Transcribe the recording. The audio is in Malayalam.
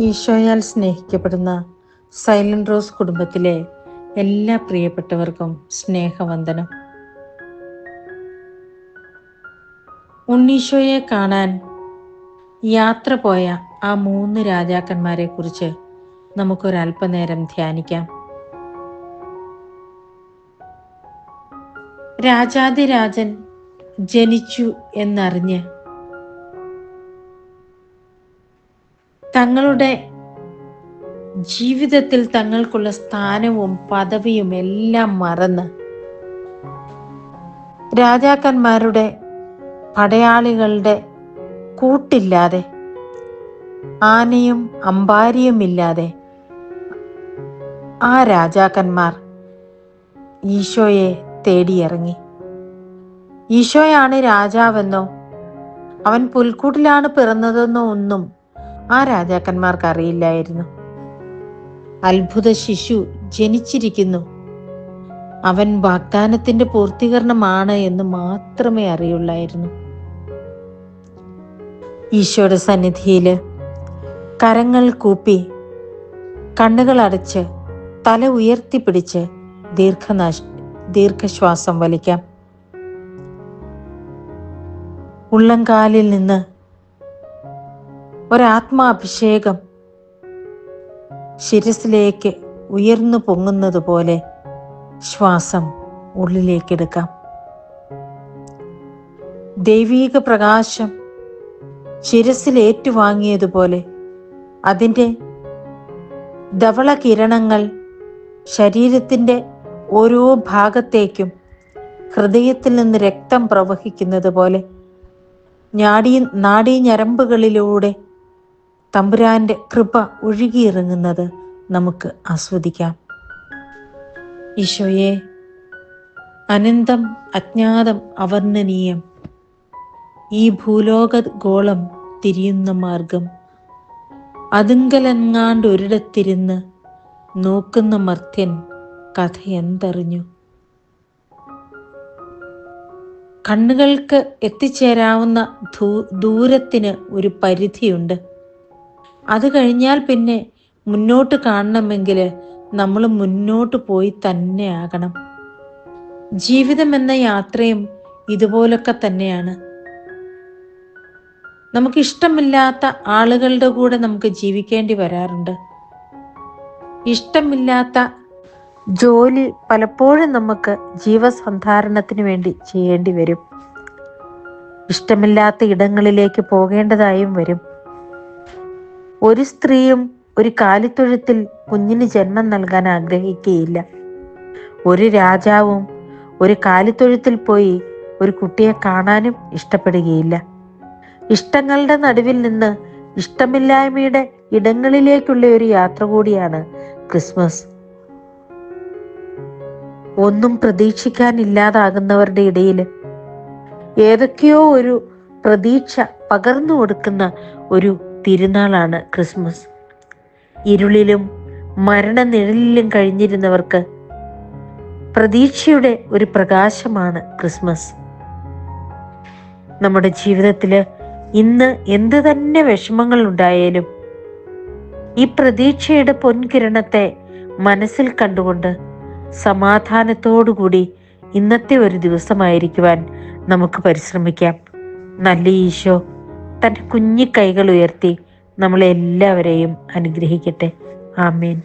ഈശോയാൽ സ്നേഹിക്കപ്പെടുന്ന സൈലന്റ് റോസ് കുടുംബത്തിലെ എല്ലാ പ്രിയപ്പെട്ടവർക്കും സ്നേഹവന്ദനം. ഉണ്ണീശോയെ കാണാൻ യാത്ര പോയ ആ മൂന്ന് രാജാക്കന്മാരെ കുറിച്ച് നമുക്കൊരല്പനേരം ധ്യാനിക്കാം. രാജാതിരാജൻ ജനിച്ചു എന്നറിഞ്ഞ് തങ്ങളുടെ ജീവിതത്തിൽ തങ്ങൾക്കുള്ള സ്ഥാനവും പദവിയും എല്ലാം മറന്ന് രാജാക്കന്മാരുടെ പടയാളികളുടെ കൂട്ടില്ലാതെ ആനയും അമ്പാരിയും ഇല്ലാതെ ആ രാജാക്കന്മാർ ഈശോയെ തേടിയിറങ്ങി. ഈശോയാണ് രാജാവെന്നോ അവൻ പുൽക്കൂട്ടിലാണ് പിറന്നതെന്നോ ഒന്നും ആ രാജാക്കന്മാർക്ക് അറിയില്ലായിരുന്നു. അത്ഭുത ശിശു ജനിച്ചിരിക്കുന്നു. അവൻ വാഗ്ദാനത്തിന്റെ പൂർത്തീകരണമാണ് എന്ന് മാത്രമേ അറിയുള്ളായിരുന്നു. ഈശോയുടെ സന്നിധിയിൽ കരങ്ങൾ കൂപ്പി കണ്ണുകൾ അടച്ച് തല ഉയർത്തിപ്പിടിച്ച് ദീർഘനാശ ദീർഘശ്വാസം വലിക്കാം. ഉള്ളംകാലിൽ നിന്ന് ഒരാത്മാഭിഷേകം ശിരസിലേക്ക് ഉയർന്നു പൊങ്ങുന്നത് പോലെ ശ്വാസം ഉള്ളിലേക്കെടുക്കാം. ദൈവീക പ്രകാശം ശിരസിൽ ഏറ്റുവാങ്ങിയതുപോലെ അതിന്റെ ധവള കിരണങ്ങൾ ശരീരത്തിന്റെ ഓരോ ഭാഗത്തേക്കും ഹൃദയത്തിൽ നിന്ന് രക്തം പ്രവഹിക്കുന്നത് പോലെ ഞാടി നാടീ ഞരമ്പുകളിലൂടെ തമ്പുരാന്റെ കൃപ ഒഴുകിയിറങ്ങുന്നത് നമുക്ക് ആസ്വദിക്കാം. ഈശോയെ അനന്തം അജ്ഞാതം അവർണനീയം. ഈ ഭൂലോക ഗോളം തിരിയുന്ന മാർഗം. അതുങ്കലെങ്ങാണ്ട് ഒരിടത്തിരുന്ന് നോക്കുന്ന മർത്യൻ കഥ എന്തറിഞ്ഞു? കണ്ണുകൾക്ക് എത്തിച്ചേരാവുന്ന ദൂരത്തിന് ഒരു പരിധിയുണ്ട്. അത് കഴിഞ്ഞാൽ പിന്നെ മുന്നോട്ട് കാണണമെങ്കിൽ നമ്മൾ മുന്നോട്ട് പോയി തന്നെ ആകണം. ജീവിതം എന്ന യാത്രയും ഇതുപോലൊക്കെ തന്നെയാണ്. നമുക്ക് ഇഷ്ടമില്ലാത്ത ആളുകളുടെ കൂടെ നമുക്ക് ജീവിക്കേണ്ടി വരാറുണ്ട്. ഇഷ്ടമില്ലാത്ത ജോലി പലപ്പോഴും നമുക്ക് ജീവസന്ധാരണത്തിന് വേണ്ടി ചെയ്യേണ്ടി വരും. ഇഷ്ടമില്ലാത്ത ഇടങ്ങളിലേക്ക് പോകേണ്ടതായും വരും. ഒരു സ്ത്രീയും ഒരു കാലിത്തൊഴുത്തിൽ കുഞ്ഞിന് ജന്മം നൽകാൻ ആഗ്രഹിക്കുകയില്ല. ഒരു രാജാവും ഒരു കാലിത്തൊഴുത്തിൽ പോയി ഒരു കുട്ടിയെ കാണാനും ഇഷ്ടപ്പെടുകയില്ല. ഇഷ്ടങ്ങളുടെ നടുവിൽ നിന്ന് ഇഷ്ടമില്ലായ്മയുടെ ഇടങ്ങളിലേക്കുള്ള ഒരു യാത്ര കൂടിയാണ് ക്രിസ്മസ്. ഒന്നും പ്രതീക്ഷിക്കാനില്ലാതാകുന്നവരുടെ ഇടയിൽ ഏതൊക്കെയോ ഒരു പ്രതീക്ഷ പകർന്നു കൊടുക്കുന്ന ഒരു തിരുനാളാണ് ക്രിസ്മസ്. ഇരുളിലും മരണനിഴലിലും കഴിഞ്ഞിരുന്നവർക്ക് പ്രതീക്ഷയുടെ ഒരു പ്രകാശമാണ് ക്രിസ്മസ്. നമ്മുടെ ജീവിതത്തിൽ ഇന്ന് എന്ത് തന്നെ വിഷമങ്ങൾ ഉണ്ടായാലും ഈ പ്രതീക്ഷയുടെ പൊൻകിരണത്തെ മനസ്സിൽ കണ്ടുകൊണ്ട് സമാധാനത്തോടുകൂടി ഇന്നത്തെ ഒരു ദിവസമായിരിക്കുവാൻ നമുക്ക് പരിശ്രമിക്കാം. നല്ല ഈശോ. തന്റെ കുഞ്ഞി കൈകൾ ഉയർത്തി നമ്മളെല്ലാവരെയും അനുഗ്രഹിക്കട്ടെ. ആമേൻ.